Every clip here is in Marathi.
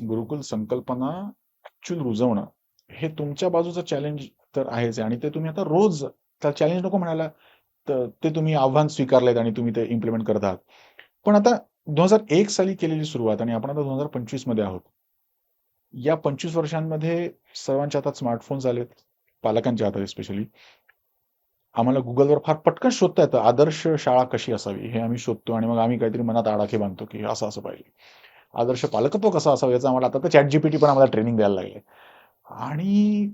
गुरुकुल संकल्पना ऍक्च्युअल रुजवणं हे तुमच्या बाजूचं चॅलेंज तर आहेच आहे आणि ते तुम्ही आता रोज त्या चॅलेंज नको म्हणायला तर ते तुम्ही आव्हान स्वीकारलेत आणि तुम्ही ते इम्प्लिमेंट करत आहात. पण आता दोन हजार एक साली केलेली सुरुवात आणि आपण आता दोन हजार पंचवीसमध्ये आहोत. या पंचवीस वर्षांमध्ये सर्वांच्या हातात स्मार्टफोन्स आलेत पालकांच्या हातात स्पेशली आम्हाला गुगलवर फार पटकन शोधता येतं आदर्श शाळा कशी असावी हे आम्ही शोधतो आणि मग आम्ही काहीतरी मनात आडाखे बांधतो की असं असं पाहिजे. आदर्श पालकत्व कसं असावं याचं आम्हाला आता तर चॅट जीपीटी पण आम्हाला ट्रेनिंग द्यायला लागले. आणि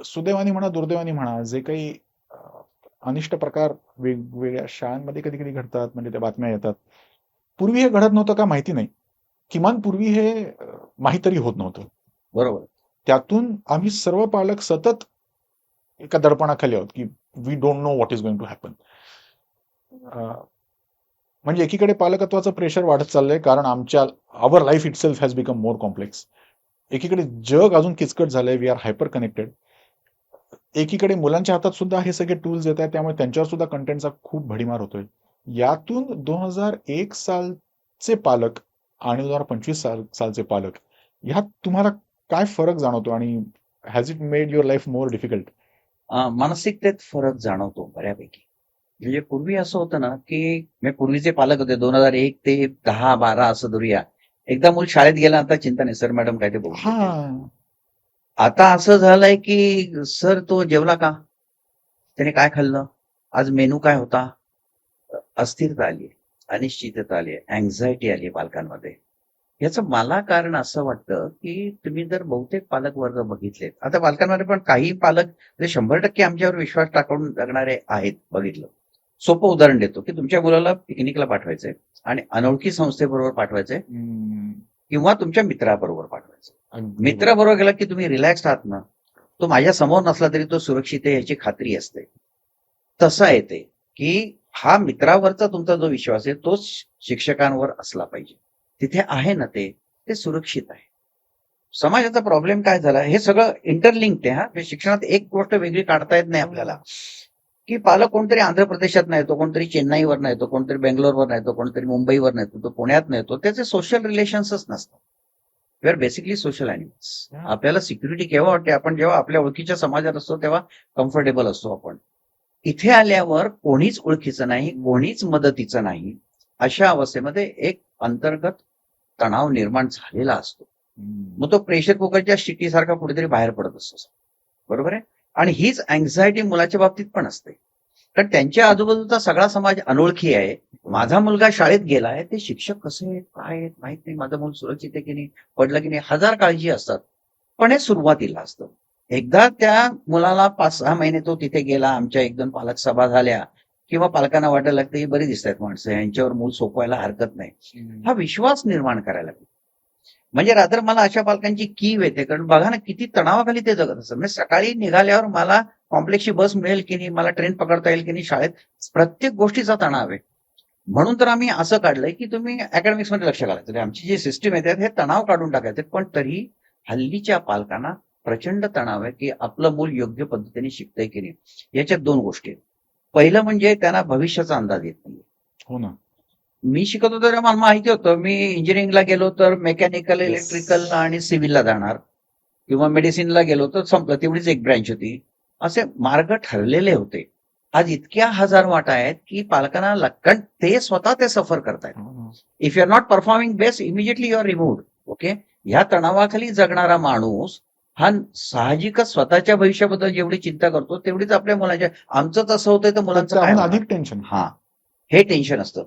सुदैवाने म्हणा दुर्दैवाने म्हणा जे काही अनिष्ट प्रकार वेगवेगळ्या शाळांमध्ये कधी कधी घडतात म्हणजे त्या बातम्या येतात. पूर्वी हे घडत नव्हतं का माहिती नाही. किमान पूर्वी हे माहीतरी होत नव्हतं. बरोबर. त्यातून आम्ही सर्व पालक सतत एका दडपणाखाली आहोत की we don't know what is going to happen म्हणजे एकीकडे पालकत्वाचं प्रेशर वाढत चाललंय कारण आमच्या our life itself has become more complex एकीकडे जग अजून किचकट झालंय वी आर हायपर कनेक्टेड एकीकडे मुलांच्या हातात सुद्धा हे सगळे टूल्स येत आहेत त्यामुळे त्यांच्यावर सुद्धा कंटेंटचा खूप भडीमार होतोय. यातून दोन हजार एक सालचे पालक आणि दोन हजार पंचवीस साल सालचे पालक ह्यात तुम्हाला काय फरक जाणवतो आणि has it made your life more difficult मानसिकतेत फरक जाणवतो बऱ्यापैकी. म्हणजे पूर्वी असं होतं ना की मी पूर्वीचे पालक होते दोन हजार एक ते दहा बारा असं धरूया. एकदा मूल शाळेत गेला आता चिंता नाही सर मॅडम काय ते बोलू हा. आता असं झालंय की सर तो जेवला का? त्याने काय खाल्लं? आज मेनू काय होता? अस्थिरता आली अनिश्चितता आली अँझायटी आली पालकांमध्ये. याचं मला कारण असं वाटतं की तुम्ही जर बहुतेक पालक वर्ग बघितलेत आता पालकांमध्ये पण काही पालक जे शंभर टक्के आमच्यावर विश्वास टाकून जगणारे आहेत बघितलं. सोपं उदाहरण देतो की तुमच्या मुलाला पिकनिकला पाठवायचंय आणि अनोळखी संस्थेबरोबर पाठवायचंय किंवा तुमच्या मित्राबरोबर पाठवायचंय. अगदी मित्राबरोबर गेला की तुम्ही रिलॅक्स आहात ना तो माझ्यासमोर नसला तरी तो सुरक्षित आहे याची खात्री असते. तसं आहे ते की हा मित्रावरचा तुमचा जो विश्वास आहे तोच शिक्षकांवर असला पाहिजे. तिथे आहे ना ते ते सुरक्षित आहे. समाजाचा प्रॉब्लेम काय झाला? हे सगळं इंटरलिंक्ड आहे हा. म्हणजे शिक्षणात एक गोष्ट वेगळी काढता येत नाही आपल्याला. की पालक कोणतरी आंध्र प्रदेशात नाही तो कोणतरी चेन्नईवर नाही तो कोणतरी बेंगलोरवर नाही तो कोणतरी मुंबईवर नाही तो पुण्यात नाही तो त्याचे सोशल रिलेशन्सच नसतात. We are basically social animals. आपल्याला सिक्युरिटी केव्हा वाटते? आपण जेव्हा आपल्या ओळखीच्या समाजात असतो तेव्हा कम्फर्टेबल असतो आपण. इथे आल्यावर कोणीच ओळखीचं नाही कोणीच मदतीचं नाही. अशा अवस्थेमध्ये एक अंतर्गत तणाव निर्माण झालेला असतो. मग तो प्रेशर कुकरच्या शिटीसारखा कुठेतरी बाहेर पडत असतो. बरोबर आहे? आणि हीच अँझायटी मुलाच्या बाबतीत पण असते. कारण त्यांच्या आजूबाजूचा सगळा समाज अनोळखी आहे. माझा मुलगा शाळेत गेलाय ते शिक्षक कसे आहेत? काय आहेत? माहीत नाही. माझं मूल सुरक्षित आहे की नाही? पडलं की नाही? हजार काळजी असतात. पण हे सुरुवातीला असतं. एकदा त्या मुलाला पाच सहा महिने तो तिथे गेला. आमच्या एक दोन पालक सभा झाल्या. किंवा पालकांना वाटायला लागतं ही बरी दिसत आहेत माणसं. यांच्यावर मूल सोपवायला हरकत नाही. हा विश्वास निर्माण करायला लागतो म्हणजे रात्र मला अशा पालकांची कीव येते. कारण बघा ना किती तणावाखाली ते जगत असतात. म्हणजे सकाळी निघाल्यावर मला कॉम्प्लेक्सची बस मिळेल की नाही मला ट्रेन पकडता येईल की नाही शाळेत प्रत्येक गोष्टीचा तणाव आहे. म्हणून तर आम्ही असं काढलंय की तुम्ही अकॅडमिक्समध्ये लक्ष घालायचं. म्हणजे आमची जी सिस्टीम आहे त्यात हे तणाव काढून टाकायचे. पण तरी हल्लीच्या पालकांना प्रचंड तणाव आहे की आपलं मूल योग्य पद्धतीने शिकतंय की नाही. याच्यात दोन गोष्टी आहेत. पहिलं म्हणजे त्यांना भविष्याचा अंदाज येत नाही हो ना. मी शिकत होतो तेव्हा मला माहिती होतं. मी इंजिनिअरिंगला गेलो तर मेकॅनिकल इलेक्ट्रिकल आणि सिव्हिलला जाणार. किंवा मेडिसिनला गेलो तर संपलं. तेवढीच एक ब्रँच होती. असे मार्ग ठरलेले होते. आज इतक्या हजार वाटा आहेत की पालकांना ला- कारण ते स्वतः ते सफर करतायत. If you are not performing best immediately you are removed okay ह्या तणावाखाली जगणारा माणूस हा साहजिकच स्वतःच्या भविष्याबद्दल जेवढी चिंता करतो तेवढीच आपल्या मुलाच्या आमचं तसं होतंय तर मुलांचं? अधिक टेन्शन हा. हे टेन्शन असतं.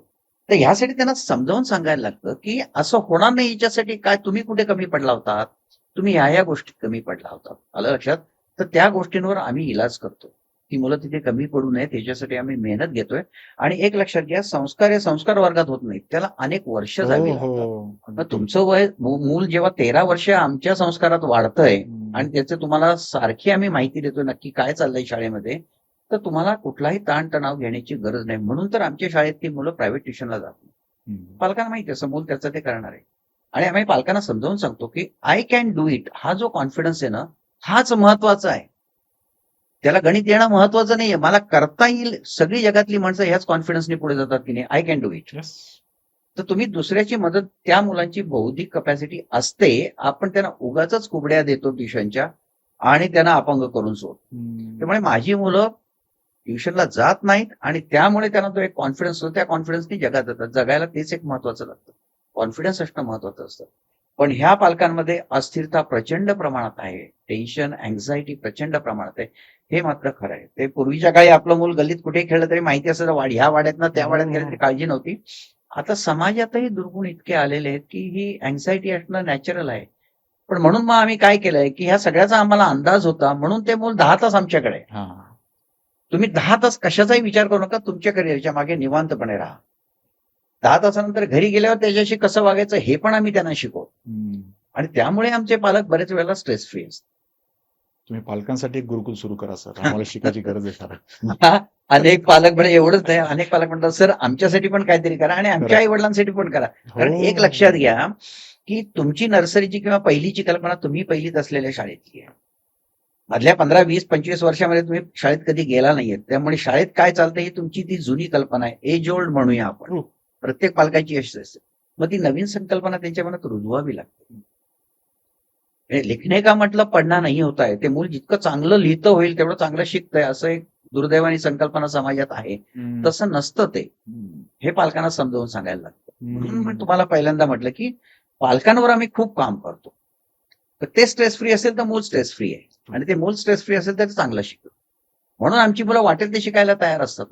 तर ह्यासाठी त्यांना समजावून सांगायला लागतं की असं होणार नाही याच्यासाठी काय तुम्ही कुठे कमी पडला होतात? तुम्ही ह्या ह्या गोष्टीत कमी पडला होता आलं लक्षात? तर त्या गोष्टींवर आम्ही इलाज करतो. ती मुलं तिथे कमी पडू नये त्याच्यासाठी आम्ही मेहनत घेतोय. आणि एक लक्षात घ्या संस्कार हे संस्कार वर्गात होत नाहीत. त्याला अनेक वर्ष हो जावी लागतात. हो मग तुमचं वय मूल जेव्हा तेरा वर्ष आमच्या संस्कारात वाढतंय. आणि त्याचे तुम्हाला सारखी आम्ही माहिती देतो नक्की काय चाललंय शाळेमध्ये तर तुम्हाला कुठलाही ताणतणाव घेण्याची गरज नाही. म्हणून तर आमच्या शाळेत ती मुलं प्रायव्हेट ट्युशनला जात. पालकांना माहिती आहे मूल त्याचं ते करणार आहे. आणि आम्ही पालकांना समजावून सांगतो की आय कॅन डू इट हा जो कॉन्फिडन्स आहे ना हाच महत्त्वाचा आहे. त्याला गणित येणं महत्वाचं नाहीये. मला करता येईल सगळी जगातली माणसं ह्याच कॉन्फिडन्सने पुढे जातात की नाही. I can do it. तर तुम्ही दुसऱ्याची मदत त्या मुलांची बौद्धिक कपॅसिटी असते आपण त्यांना उगाच कुबड्या देतो ट्युशनच्या आणि त्यांना अपंग करून सोड. त्यामुळे माझी मुलं ट्युशनला जात नाहीत आणि त्यामुळे त्यांना तो एक कॉन्फिडन्स होतो. त्या कॉन्फिडन्सनी जगात जातात. जगायला तेच एक महत्वाचं लागतं. कॉन्फिडन्स असणं महत्वाचं असतं. पण ह्या पालकांमध्ये अस्थिरता प्रचंड प्रमाणात आहे. टेन्शन अँझायटी प्रचंड प्रमाणात आहे. हे मात्र खरं आहे. ते पूर्वीच्या काळी आपलं मूल गल्लीत कुठे खेळलं तरी माहिती असं वाढ ह्या वाड्यात त्या वाड्यात गेलं तरी काळजी नव्हती. आता समाजातही दुर्गुण इतके आलेले आहेत की ही अँझायटी असणं नॅचरल आहे. पण म्हणून मग आम्ही काय केलंय की ह्या सगळ्याचा आम्हाला अंदाज होता. म्हणून ते मूल दहा तास आमच्याकडे तुम्ही दहा तास कशाचाही विचार करू नका तुमच्या करिअरच्या मागे निवांतपणे राहा. दहा तासानंतर घरी गेल्यावर त्याच्याशी कसं वागायचं हे पण आम्ही त्यांना शिकवू. आणि त्यामुळे आमचे पालक बरेच वेळेला स्ट्रेस फ्री असतात. तुम्ही पालकांसाठी एक गुरुकुल सुरू करा सर. आम्हाला शिकायची गरज आहे सर. अनेक पालक म्हणजे एवढंच नाही. अनेक पालक म्हणतात सर आमच्यासाठी पण काहीतरी करा आणि आमच्या. आई वडिलांसाठी पण करा. कारण हो. एक लक्षात घ्या की तुमची नर्सरीची किंवा पहिलीची कल्पना तुम्ही पहिलीत असलेल्या शाळेतली आहे. मधल्या पंधरा वीस पंचवीस वर्षामध्ये तुम्ही शाळेत कधी गेला नाहीये. त्यामुळे शाळेत काय चालतं ही तुमची ती जुनी कल्पना आहे. एज ओल्ड म्हणूया आपण. हो. प्रत्येक पालकाची यश असते मग ती नवीन संकल्पना त्यांच्या मनात रुजवावी लागते. लिखणे का म्हटलं पडणार नाही होत आहे. ते मूल जितकं चांगलं लिहितं होईल तेवढं चांगलं शिकतंय असं एक दुर्दैवानी संकल्पना समाजात आहे. तसं नसतं ते. हे पालकांना समजावून सांगायला लागतं. म्हणून. तुम्हाला पहिल्यांदा म्हटलं की पालकांवर आम्ही खूप काम करतो. तर ते स्ट्रेस फ्री असेल तर मूल स्ट्रेस फ्री आहे. आणि ते मूल स्ट्रेस फ्री असेल तर चांगलं शिकतो म्हणून आमची मुलं वाटेल ते शिकायला तयार असतात ना.